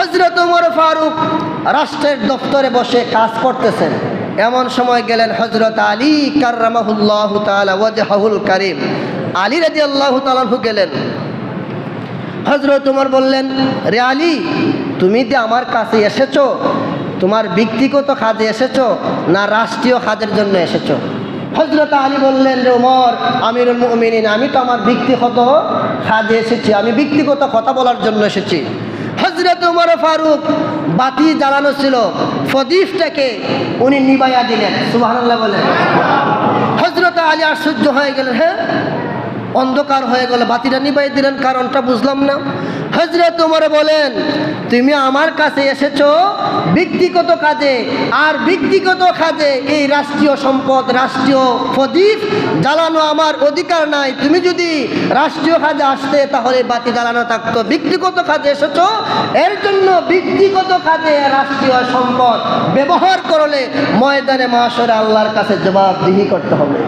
হজরত উমর ফারুক রাষ্ট্রের দপ্তরে বসে কাজ করতেছেন। এমন সময় গেলেন হজরত আলী কার্রামাহুল্লাহ তালা ওয়াজহাহুল কারিম। আলী রাজি আল্লাহ তালাহু গেলেন। হজরত উমর বললেন, রে আলী, তুমি যে আমার কাছে এসেছ, তোমার ব্যক্তিগত কাজে এসেছ না রাষ্ট্রীয় কাজের জন্য এসেছ? হজরত আলী বললেন, রে উমর মুমিনিন, আমি তো আমার ব্যক্তিগত কাজে এসেছি, আমি ব্যক্তিগত কথা বলার জন্য এসেছি। হজরত উমর ফারুক বাতি জ্বালানো ছিল। ফদিফটাকে উনি নিবাইয়া দিলেন সুবাহ বলেন। হজরত আলী আশ্চর্য হয়ে গেলেন হ্যাঁ? অন্ধকার হয়ে গেল, বাতিটা নিবাই দিলেন, কারণটা বুঝলাম না। হজরত তোমার বলেন, তুমি আমার কাছে এসেছ ব্যক্তিগত কাজে আর ব্যক্তিগত কাজে এই রাষ্ট্রীয় সম্পদ, রাষ্ট্রীয় প্রদীপ জ্বালানো আমার অধিকার নাই। তুমি যদি রাষ্ট্রীয় কাজে আসতে, তাহলে বাতি জ্বালানো থাকতো। ব্যক্তিগত কাজে এসেছ, এর জন্য ব্যক্তিগত কাজে রাষ্ট্রীয় সম্পদ ব্যবহার করলে ময়দানে মাসরে আল্লাহর কাছে জবাবদিহি করতে হবে।